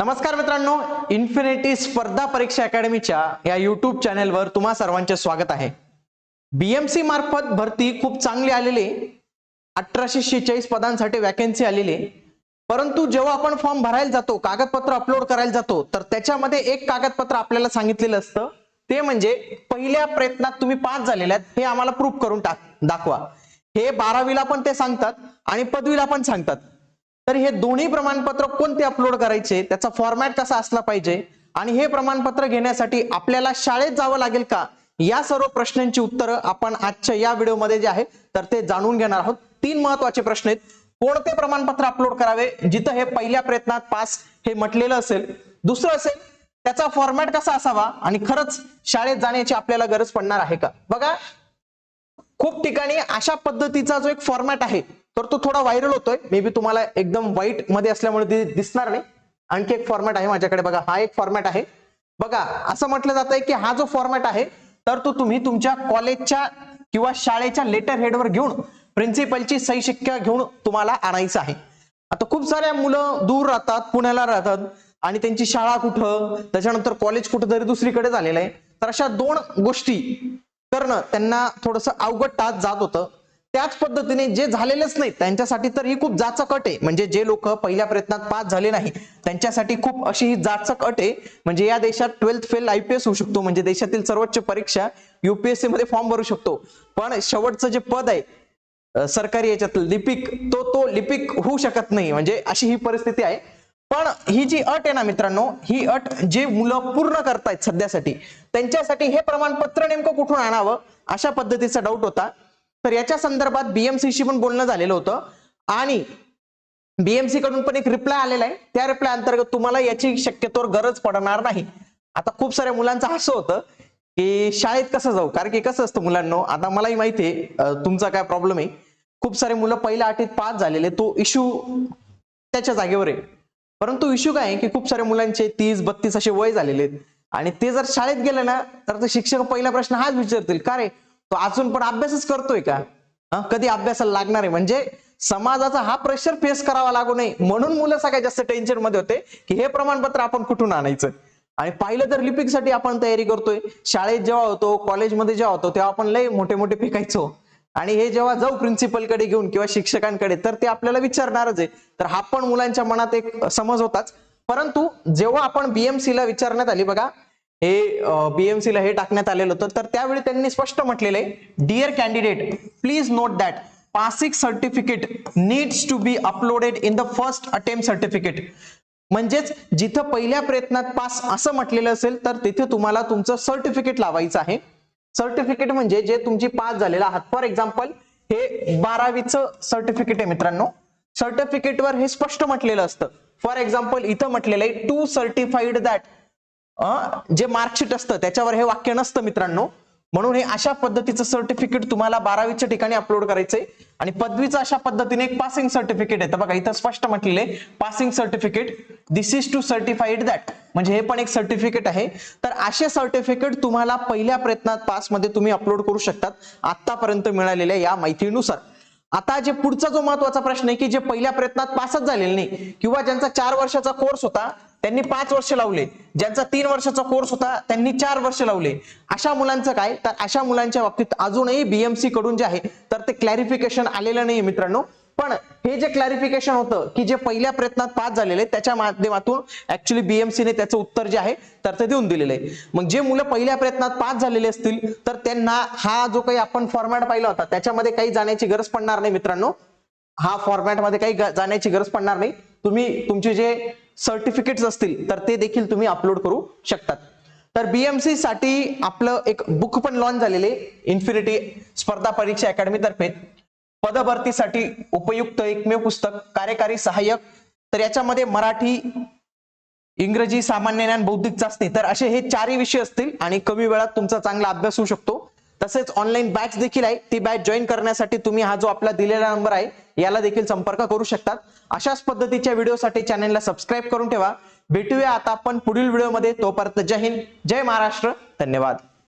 नमस्कार मित्रांनो इन्फिनिटी स्पर्धा परीक्षा अकॅडमीच्या या युट्यूब चॅनेलवर तुम्हा सर्वांचे स्वागत आहे. बीएमसी मार्फत भरती खूप चांगली आलेली अठराशे शेहेचाळीस पदांसाठी वॅकन्सी आलेली परंतु जेव्हा आपण फॉर्म भरायला जातो कागदपत्र अपलोड करायला जातो तर त्याच्यामध्ये एक कागदपत्र आपल्याला सांगितलेलं असतं. ते म्हणजे पहिल्या प्रयत्नात तुम्ही पास झालेले आहेत हे आम्हाला प्रूफ करून टाक दाखवा. हे बारावीला पण ते सांगतात आणि पदवीला पण सांगतात. तर हे दोन्ही प्रमाणपत्र कोणते अपलोड करायचे? त्याचा फॉर्मॅट कसा असला पाहिजे? आणि हे प्रमाणपत्र घेण्यासाठी आपल्याला शाळेत जावं लागेल का? या सर्व प्रश्नांची उत्तरं आपण आजच्या या व्हिडिओमध्ये जे आहे तर ते जाणून घेणार आहोत. तीन महत्त्वाचे प्रश्न आहेत. कोणते प्रमाणपत्र अपलोड करावे? जिथं हे पहिल्या प्रयत्नात पास हे म्हटलेलं असेल. दुसरं असेल त्याचा फॉर्मॅट कसा असावा? आणि खरंच शाळेत जाण्याची आपल्याला गरज पडणार आहे का? बघा खूप ठिकाणी अशा पद्धतीचा जो एक फॉर्मॅट आहे तर तो थोडा व्हायरल होतोय. मे बी तुम्हाला एकदम व्हाईटमध्ये असल्यामुळे ते दिसणार नाही. आणखी एक फॉर्मॅट आहे माझ्याकडे बघा. हा एक फॉर्मॅट आहे. बघा असं म्हटलं जात आहे की हा जो फॉर्मॅट आहे तर तो तुम्ही तुमच्या कॉलेजच्या किंवा शाळेच्या लेटर हेडवर घेऊन प्रिन्सिपलची सही शिक्का घेऊन तुम्हाला आणायचं आहे. आता खूप साऱ्या मुलं दूर राहतात पुण्याला राहतात आणि त्यांची शाळा कुठं त्याच्यानंतर कॉलेज कुठं तरी दुसरीकडे झालेलं आहे. तर अशा दोन गोष्टी करणं त्यांना थोडस अवघड तास जात होतं. त्याच पद्धतीने जे झालेलेच नाही त्यांच्यासाठी तर ही खूप जाचक अट आहे. म्हणजे जे लोक पहिल्या प्रयत्नात पास झाले नाही त्यांच्यासाठी खूप अशी ही जाचक अट आहे. म्हणजे या देशात ट्वेल्थ फेल आयपीएस होऊ शकतो. म्हणजे देशातील सर्वोच्च परीक्षा युपीएससी मध्ये फॉर्म भरू शकतो. पण शेवटचं जे पद आहे सरकारी याच्यातलं लिपिक तो तो लिपिक होऊ शकत नाही. म्हणजे अशी ही परिस्थिती आहे. पण ही जी अट आहे ना मित्रांनो ही अट जे मुलं पूर्ण करतायत सध्यासाठी त्यांच्यासाठी हे प्रमाणपत्र नेमकं कुठून आणावं? अशा पद्धतीचा डाऊट होता. तर याच्या संदर्भात बीएमसीशी पण बोलणं झालेलं होतं. आणि बीएमसी कडून पण एक रिप्लाय आलेला आहे. त्या रिप्लाय अंतर्गत तुम्हाला याची शक्यतोवर गरज पडणार नाही. आता खूप साऱ्या मुलांचं असं होतं की शाळेत कसं जाऊ? कारण की कसं असतं मुलांनो आता मलाही माहिती आहे तुमचा काय प्रॉब्लेम आहे. खूप सारे मुलं पहिल्या आठीत पास झालेले तो इश्यू त्याच्या जागेवर आहे. परंतु इश्यू काय आहे की खूप साऱ्या मुलांचे तीस बत्तीस असे वय झालेले आहेत. आणि ते जर शाळेत गेले ना तर ते शिक्षक पहिला प्रश्न हाच विचारतील का रे? तो अजून पण अभ्यासच करतोय का? कधी अभ्यासाला लागणार आहे? म्हणजे समाजाचा हा प्रेशर फेस करावा लागू नये. म्हणून मुलं सगळ्यात जास्त टेन्शनमध्ये होते की हे प्रमाणपत्र आपण कुठून आणायचं? आणि पाहिलं तर लिपिकसाठी आपण तयारी करतोय. शाळेत जेव्हा होतो कॉलेजमध्ये जेव्हा होतो तेव्हा आपण लय मोठे मोठे फेकायचो. आणि हे जेव्हा जाऊ प्रिन्सिपलकडे घेऊन किंवा शिक्षकांकडे तर ते आपल्याला विचारणारच आहे. तर हा पण मुलांच्या मनात एक समज होताच. परंतु जेव्हा आपण बीएमसी ला विचारण्यात आली बघा हे बीएमसी ला हे टाकण्यात आलेलं होतं. तर त्यावेळी त्यांनी स्पष्ट म्हटलेलं आहे dear candidate please note that passing certificate needs to be uploaded in the first attempt certificate म्हणजेच जिथं पहिल्या प्रयत्नात पास असं म्हटलेलं असेल तर तिथे तुम्हाला तुमचं सर्टिफिकेट लावायचं आहे. सर्टिफिकेट म्हणजे जे तुमची पास झालेला आहात. फॉर एक्झाम्पल हे बारावीचं सर्टिफिकेट आहे मित्रांनो. सर्टिफिकेटवर हे स्पष्ट म्हटलेलं असतं. फॉर एक्झाम्पल इथं म्हटलेलं आहे टू सर्टिफाईड दॅट जे मार्कशीट असतं त्याच्यावर हे वाक्य नसतं मित्रांनो. म्हणून हे अशा पद्धतीचं सर्टिफिकेट तुम्हाला बारावीच्या ठिकाणी अपलोड करायचंय. आणि पदवीचं अशा पद्धतीने एक पासिंग सर्टिफिकेट आहे. तर बघा इथं स्पष्ट म्हटलेले passing certificate this is to certified that म्हणजे हे पण एक सर्टिफिकेट आहे. तर असे सर्टिफिकेट तुम्हाला पहिल्या प्रयत्नात पासमध्ये तुम्ही अपलोड करू शकतात. आतापर्यंत मिळालेल्या या माहितीनुसार. आता जे पुढचा जो महत्त्वाचा प्रश्न आहे की जे पहिल्या प्रयत्नात पासच झालेले नाही किंवा ज्यांचा चार वर्षाचा कोर्स होता त्यांनी पाच वर्ष लावले. ज्यांचा तीन वर्षाचा कोर्स होता त्यांनी चार वर्ष लावले. अशा मुलांचं काय? तर अशा मुलांच्या बाबतीत अजूनही बीएमसी कडून जे आहे तर ते क्लॅरिफिकेशन आलेलं नाही मित्रांनो. पण हे जे क्लॅरिफिकेशन होतं की जे पहिल्या प्रयत्नात पास झालेले त्याच्या माध्यमातून ऍक्च्युली बीएमसीने त्याचं उत्तर जे आहे तर ते देऊन दिलेलं आहे. मग जे मुलं पहिल्या प्रयत्नात पास झालेले असतील तर त्यांना हा जो काही आपण फॉर्मॅट पाहिला होता त्याच्यामध्ये काही जाण्याची गरज पडणार नाही मित्रांनो. हा फॉर्मॅटमध्ये काही जाण्याची गरज पडणार नाही. तुम्ही तुमचे जे सर्टिफिकेट्स असतील तर ते देखील तुम्ही अपलोड करू शकतात. तर बीएमसी साठी आपलं एक बुक पण लॉन्च झालेले इन्फिनिटी स्पर्धा परीक्षा अकॅडमी तर्फे. पदभरतीसाठी उपयुक्त एकमेव पुस्तक कार्यकारी सहाय्यक. तर याच्यामध्ये मराठी इंग्रजी सामान्य ज्ञान बौद्धिक चाचणी तर असे हे चारही विषय असतील आणि कमी वेळात तुमचा चांगला अभ्यास होऊ शकतो. तसेच ऑनलाईन बॅच देखील आहे. ती बॅच जॉईन करण्यासाठी तुम्ही हा जो आपला दिलेला नंबर आहे याला देखील संपर्क करू शकतात. अशाच पद्धतीच्या व्हिडिओसाठी चॅनलला सबस्क्राईब करून ठेवा. भेटूया आता आपण पुढील व्हिडिओमध्ये तोपर्यंत जय हिंद जय महाराष्ट्र. धन्यवाद.